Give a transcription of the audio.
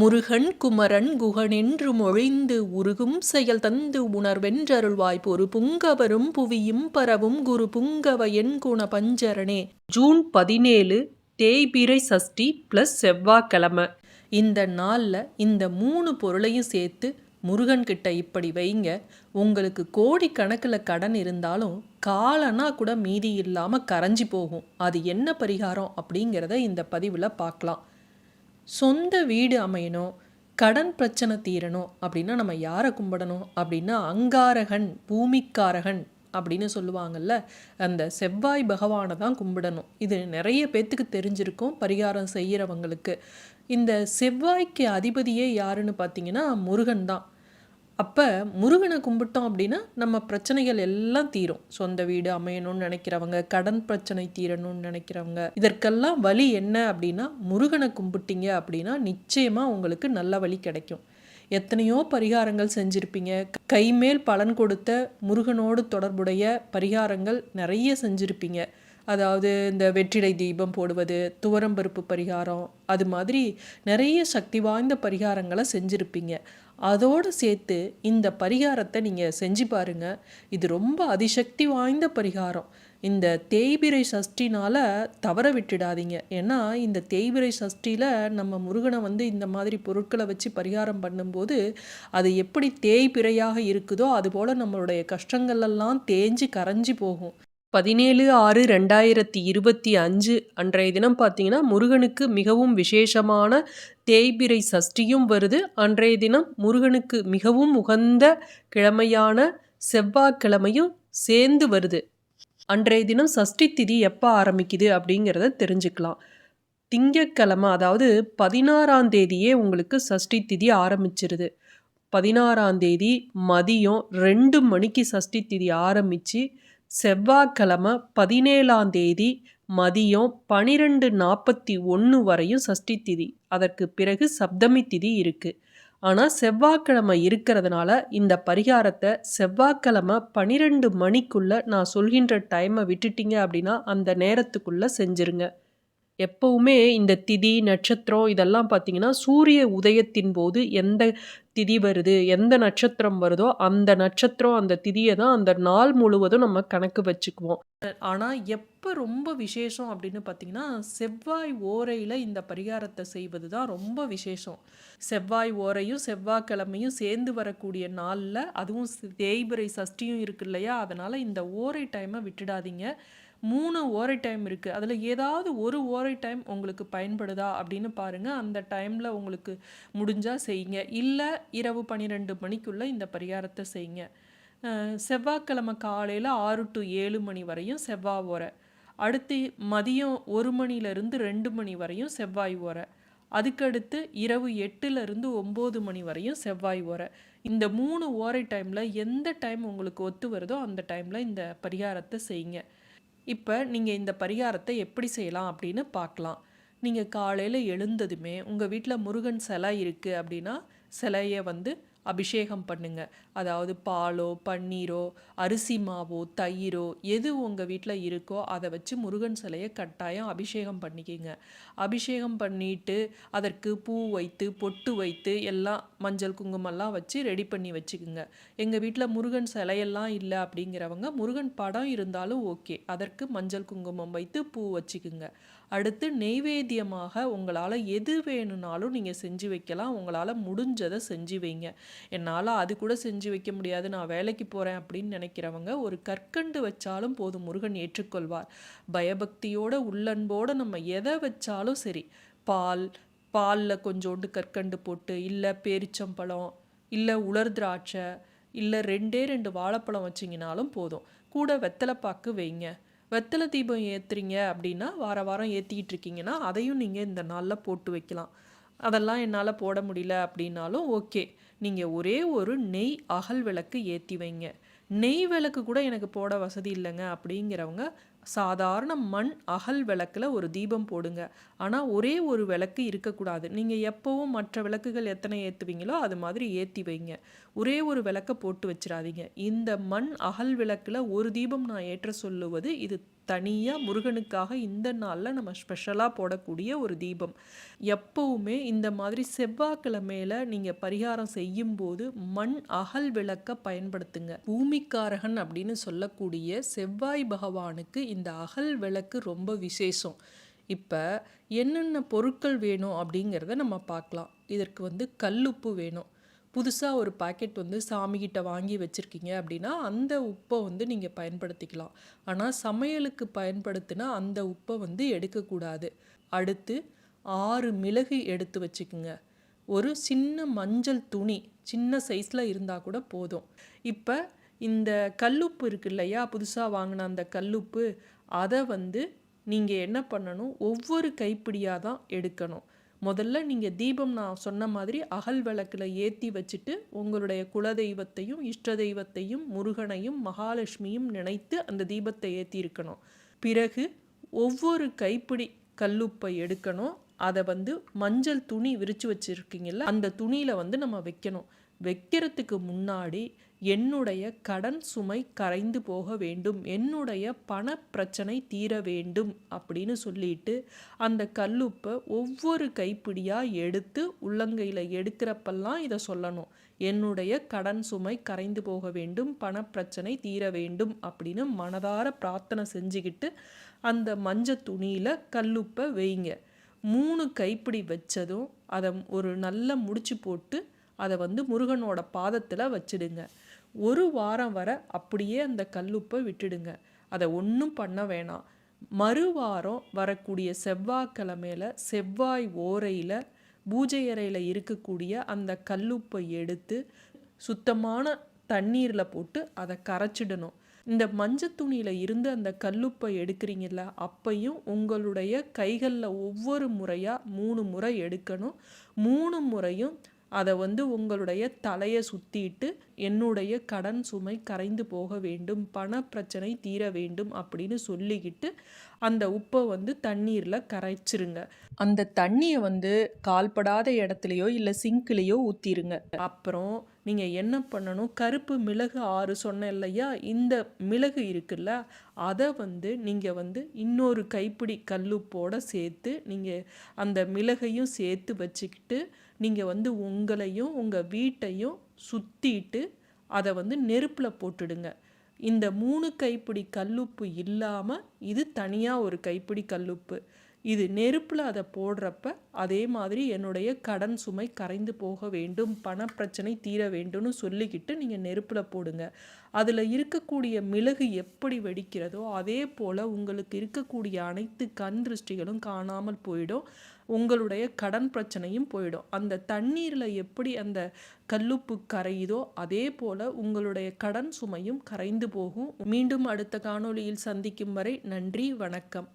முருகன் குமரன் குகனென்று மொழிந்து உருகும் செயல் தந்து உணர்வென்றருள்வாய் பொறு புங்கவரும் புவியும் பரவும் குரு புங்கவ என் குண பஞ்சரணே. ஜூன் பதினேழு தேய்பிரை சஷ்டி ப்ளஸ் செவ்வாய்க்கிழமை. இந்த நாளில் இந்த மூணு பொருளையும் சேர்த்து முருகன் கிட்ட இப்படி வைங்க. உங்களுக்கு கோடி கணக்கில் கடன் இருந்தாலும் காலனா கூட மீதி இல்லாமல் கரைஞ்சி போகும். அது என்ன பரிகாரம் அப்படிங்கிறத இந்த பதிவில் பார்க்கலாம். சொந்த வீடு அமையணும் கடன் பிரச்சனை தீரணும் அப்படின்னா நம்ம யாரை கும்பிடணும்? அப்படின்னா அங்காரகன் பூமிக்காரகன் அப்படின்னு சொல்லுவாங்கல்ல அந்த செவ்வாய் பகவானை தான் கும்பிடணும். இது நிறைய பேர்த்துக்கு தெரிஞ்சிருக்கும் பரிகாரம் செய்கிறவங்களுக்கு இந்த செவ்வாய்க்கு அதிபதியே யாருன்னு பார்த்தீங்கன்னா முருகன் தான். அப்போ முருகனை கும்பிட்டோம் அப்படின்னா நம்ம பிரச்சனைகள் எல்லாம் தீரும். சொந்த வீடு அமையணும்னு நினைக்கிறவங்க கடன் பிரச்சனை தீரணும்னு நினைக்கிறவங்க இதற்கெல்லாம் வழி என்ன அப்படின்னா முருகனை கும்பிட்டீங்க அப்படின்னா நிச்சயமாக உங்களுக்கு நல்ல வழி கிடைக்கும். எத்தனையோ பரிகாரங்கள் செஞ்சுருப்பீங்க. கைமேல் பலன் கொடுத்த முருகனோடு தொடர்புடைய பரிகாரங்கள் நிறைய செஞ்சுருப்பீங்க. அதாவது இந்த வெற்றிலை தீபம் போடுவது துவரம்பருப்பு பரிகாரம் அது மாதிரி நிறைய சக்தி வாய்ந்த பரிகாரங்களை செஞ்சுருப்பீங்க. அதோடு சேர்த்து இந்த பரிகாரத்தை நீங்கள் செஞ்சு பாருங்கள் இது ரொம்ப அதிசக்தி வாய்ந்த பரிகாரம். இந்த தேய்பிரை சஷ்டினால் தவற விட்டுடாதீங்க. ஏன்னா இந்த தேய்பிரை சஷ்டியில் நம்ம முருகனை வந்து இந்த மாதிரி பொருட்களை வச்சு பரிகாரம் பண்ணும்போது அது எப்படி தேய்பிரையாக இருக்குதோ அதுபோல் நம்மளுடைய கஷ்டங்கள் எல்லாம் தேஞ்சு கரைஞ்சி போகும். பதினேழு ஆறு ரெண்டாயிரத்தி இருபத்தி அஞ்சு அன்றைய தினம் பார்த்தீங்கன்னா முருகனுக்கு மிகவும் விசேஷமான தேய்பிரை சஷ்டியும் வருது. அன்றைய தினம் முருகனுக்கு மிகவும் உகந்த கிழமையான செவ்வாய்க்கிழமையும் சேர்ந்து வருது. அன்றைய தினம் சஷ்டி திதி எப்போ ஆரம்பிக்குது அப்படிங்கிறத தெரிஞ்சுக்கலாம். திங்கக்கிழமை அதாவது பதினாறாம் தேதியே உங்களுக்கு சஷ்டி திதி ஆரம்பிச்சிருது. பதினாறாம் தேதி மதியம் ரெண்டு மணிக்கு சஷ்டி திதி ஆரம்பித்து செவ்வாய்க்கிழமை பதினேழாம் தேதி மதியம் பனிரெண்டு நாற்பத்தி ஒன்று வரையும் சஷ்டி திதி. அதற்கு பிறகு சப்தமி திதி இருக்குது ஆனால் செவ்வாய்க்கிழமை இருக்கிறதுனால இந்த பரிகாரத்தை செவ்வாய்க்கிழமை பனிரெண்டு மணிக்குள்ளே நான் சொல்கின்ற டைமை விட்டுட்டீங்க அப்படின்னா அந்த நேரத்துக்குள்ளே செஞ்சுருங்க. எப்போவுமே இந்த திதி நட்சத்திரம் இதெல்லாம் பார்த்திங்கன்னா சூரிய உதயத்தின் போது எந்த திதி வருது எந்த நட்சத்திரம் வருதோ அந்த நட்சத்திரம் அந்த திதியை தான் அந்த நாள் முழுவதும் நம்ம கணக்கு வச்சுக்குவோம். ஆனால் எப்போ ரொம்ப விசேஷம் அப்படின்னு பார்த்தீங்கன்னா செவ்வாய் ஓரையில் இந்த பரிகாரத்தை செய்வது தான் ரொம்ப விசேஷம். செவ்வாய் ஓரையும் செவ்வாய்க்கிழமையும் சேர்ந்து வரக்கூடிய நாளில் அதுவும் தேய்பிரை சஷ்டியும் இருக்கு இல்லையா? அதனால் இந்த ஓரை டைமை விட்டுடாதீங்க. மூணு ஓரை டைம் இருக்குது அதில் ஏதாவது ஒரு ஓரை டைம் உங்களுக்கு பயன்படுதா அப்படின்னு பாருங்கள் அந்த டைமில் உங்களுக்கு முடிஞ்சால் செய்யுங்க. இல்லை இரவு பன்னிரெண்டு மணிக்குள்ளே இந்த பரிகாரத்தை செய்யுங்க. செவ்வாய்க்கிழமை காலையில் ஆறு டு ஏழு மணி வரையும் செவ்வாய் ஓரை. அடுத்து மதியம் ஒரு மணிலேருந்து ரெண்டு மணி வரையும் செவ்வாய் ஓரை. அதுக்கடுத்து இரவு எட்டுலேருந்து ஒம்பது மணி வரையும் செவ்வாய் ஓரை. இந்த மூணு ஓரை டைமில் எந்த டைம் உங்களுக்கு ஒத்து வருதோ அந்த டைமில் இந்த பரிகாரத்தை செய்யுங்க. இப்போ நீங்கள் இந்த பரிகாரத்தை எப்படி செய்யலாம் அப்படின்னு பார்க்கலாம். நீங்கள் காலையில் எழுந்ததுமே உங்கள் வீட்டில் முருகன் சிலை இருக்குது அப்படின்னா சிலையை வந்து அபிஷேகம் பண்ணுங்க. அதாவது பாலோ பன்னீரோ அரிசி மாவோ தயிரோ எது உங்கள் வீட்டில் இருக்கோ அதை வச்சு முருகன் சிலையை கட்டாயம் அபிஷேகம் பண்ணிக்கிங்க. அபிஷேகம் பண்ணிட்டு அதற்கு பூ வைத்து பொட்டு வைத்து எல்லாம் மஞ்சள் குங்குமம்லாம் வச்சு ரெடி பண்ணி வச்சுக்குங்க. எங்கள் வீட்டில் முருகன் சிலையெல்லாம் இல்லை அப்படிங்கிறவங்க முருகன் படம் இருந்தாலும் ஓகே அதற்கு மஞ்சள் குங்குமம் வைத்து பூ வச்சுக்குங்க. அடுத்து நெய்வேத்தியமாக உங்களால் எது வேணும்னாலும் நீங்கள் செஞ்சு வைக்கலாம். உங்களால் முடிஞ்சதை செஞ்சு வைங்க. என்னால் அது கூட செஞ்சு வைக்க முடியாது. நான் வேலைக்கு போகிறேன் அப்படின்னு நினைக்கிறவங்க ஒரு கற்கண்டு வச்சாலும் போதும். முருகன் ஏற்றுக்கொள்வார். பயபக்தியோட உள்ளன்போடு நம்ம எதை வச்சாலும் சரி பால் பாலில் கொஞ்சோண்டு கற்கண்டு போட்டு இல்லை பேரிச்சம்பழம் இல்லை உலர் திராட்சை இல்லை ரெண்டே ரெண்டு வாழைப்பழம் வச்சிங்கனாலும் போதும். கூட வெத்தலைப்பாக்கு வைங்க. வெத்தலை தீபம் ஏற்றுறீங்க அப்படின்னா வார வாரம் ஏற்றிக்கிட்டு இருக்கீங்கன்னா அதையும் நீங்கள் இந்த நாளில் போட்டு வைக்கலாம். அதெல்லாம் என்னால் போட முடியல அப்படின்னாலும் ஓகே. நீங்கள் ஒரே ஒரு நெய் அகல் விளக்கு ஏற்றி வைங்க. நெய் விளக்கு கூட எனக்கு போட வசதி இல்லைங்க அப்படிங்கிறவங்க சாதாரண மண் அகல் விளக்கில் ஒரு தீபம் போடுங்க. ஆனால் ஒரே ஒரு விளக்கு இருக்கக்கூடாது. நீங்கள் எப்போவும் மற்ற விளக்குகள் எத்தனை ஏற்றுவீங்களோ அது மாதிரி ஏற்றி வைங்க. ஒரே ஒரு விளக்கை போட்டு வச்சிடாதீங்க. இந்த மண் அகல் விளக்கில் ஒரு தீபம் நான் ஏற்ற சொல்லுவது இது தனியாக முருகனுக்காக இந்த நாளில் நம்ம ஸ்பெஷலாக போடக்கூடிய ஒரு தீபம். எப்போவுமே இந்த மாதிரி செவ்வாய்க்கிழமையில் நீங்கள் பரிகாரம் செய்யும்போது மண் அகல் விளக்க பயன்படுத்துங்க. பூமிக்காரகன் அப்படின்னு சொல்லக்கூடிய செவ்வாய் பகவானுக்கு இந்த அகல் விளக்கு ரொம்ப விசேஷம். இப்போ என்னென்ன பொருட்கள் வேணும் அப்படிங்கிறத நம்ம பார்க்கலாம். இதற்கு வந்து கல்லுப்பு வேணும். புதுசாக ஒரு பாக்கெட் வந்து சாமிகிட்ட வாங்கி வச்சுருக்கீங்க அப்படின்னா அந்த உப்பை வந்து நீங்கள் பயன்படுத்திக்கலாம். ஆனால் சமையலுக்கு பயன்படுத்தினா அந்த உப்பை வந்து எடுக்கக்கூடாது. அடுத்து ஆறு மிளகு எடுத்து வச்சுக்குங்க. ஒரு சின்ன மஞ்சள் துணி சின்ன சைஸில் இருந்தால் கூட போதும். இப்போ இந்த கல்லுப்பு இருக்கு இல்லையா? புதுசாக வாங்கின அந்த கல்லுப்பு அதை வந்து நீங்கள் என்ன பண்ணணும்? ஒவ்வொரு கைப்பிடியாக தான் எடுக்கணும். முதல்ல நீங்கள் தீபம் நான் சொன்ன மாதிரி அகல் விளக்கில் ஏற்றி வச்சுட்டு உங்களுடைய குலதெய்வத்தையும் இஷ்ட தெய்வத்தையும் முருகனையும் மகாலட்சுமியும் நினைத்து அந்த தீபத்தை ஏற்றி இருக்கணும். பிறகு ஒவ்வொரு கைப்பிடி கல்லுப்பை எடுக்கணும். அதை வந்து மஞ்சள் துணி விரித்து வச்சுருக்கீங்கல்ல அந்த துணியில் வந்து நம்ம வைக்கணும். வைக்கிறதுக்கு முன்னாடி என்னுடைய கடன் சுமை கரைந்து போக வேண்டும். என்னுடைய பண பிரச்சனை தீர வேண்டும் அப்படின்னு சொல்லிட்டு அந்த கல்லுப்பை ஒவ்வொரு கைப்பிடியாக எடுத்து உள்ளங்கையில் எடுக்கிறப்பெல்லாம் இதை சொல்லணும். என்னுடைய கடன் சுமை கரைந்து போக வேண்டும் பணப்பிரச்சனை தீர வேண்டும் அப்படின்னு மனதார பிரார்த்தனை செஞ்சுக்கிட்டு அந்த மஞ்சள் துணியில் கல்லுப்பை வைங்க. மூணு கைப்பிடி வச்சதும் அதை ஒரு நல்ல முடிச்சு போட்டு அதை வந்து முருகனோட பாதத்தில் வச்சிடுங்க. ஒரு வாரம் வர அப்படியே அந்த கல்லுப்பை விட்டுடுங்க. அதை ஒன்றும் பண்ண வேணாம். மறுவாரம் வரக்கூடிய செவ்வாய்க்கிழமையில் செவ்வாய் ஓரையில் பூஜை அறையில் இருக்கக்கூடிய அந்த கல்லுப்பை எடுத்து சுத்தமான தண்ணீரில் போட்டு அதை கரைச்சிடணும். இந்த மஞ்சள் துணியில் இருந்து அந்த கல்லுப்பை எடுக்கிறீங்கள அப்பையும் உங்களுடைய கைகளில் ஒவ்வொரு முறையாக மூணு முறை எடுக்கணும். மூணு முறையும் அதை வந்து உங்களுடைய தலையை சுற்றிட்டு என்னுடைய கடன் சுமை கரைந்து போக வேண்டும் பண பிரச்சனை தீர வேண்டும் அப்படின்னு சொல்லிக்கிட்டு அந்த உப்பை வந்து தண்ணீரில் கரைச்சிருங்க. அந்த தண்ணியை வந்து கால்படாத இடத்துலையோ இல்லை சிங்க்லேயோ ஊற்றிருங்க அப்புறம் நீங்கள் என்ன பண்ணணும்? கருப்பு மிளகு ஆறு சொன்ன இல்லையா? இந்த மிளகு இருக்குல்ல அதை வந்து நீங்கள் வந்து இன்னொரு கைப்பிடி கல்லுப்போட சேர்த்து நீங்கள் அந்த மிளகையும் சேர்த்து வச்சுக்கிட்டு நீங்கள் வந்து உங்களையும் உங்கள் வீட்டையும் சுற்றிட்டு அதை வந்து நெருப்பில் போட்டுடுங்க. இந்த மூணு கைப்பிடி கல்லுப்பு இல்லாமல் இது தனியாக ஒரு கைப்பிடி கல்லுப்பு. இது நெருப்பில் அதை போடுறப்ப அதே மாதிரி என்னுடைய கடன் சுமை கரைந்து போக வேண்டும் பணப்பிரச்சனை தீர வேண்டும்னு சொல்லிக்கிட்டு நீங்கள் நெருப்பில் போடுங்க. அதில் இருக்கக்கூடிய மிளகு எப்படி வெடிக்கிறதோ அதே போல் உங்களுக்கு இருக்கக்கூடிய அனைத்து கண் திருஷ்டிகளும் காணாமல் போயிடும். உங்களுடைய கடன் பிரச்சனையும் போயிடும். அந்த தண்ணீரில் எப்படி அந்த கல்லுப்பு கரையுதோ அதே போல் உங்களுடைய கடன் சுமையும் கரைந்து போகும். மீண்டும் அடுத்த காணொளியில் சந்திக்கும் வரை நன்றி வணக்கம்.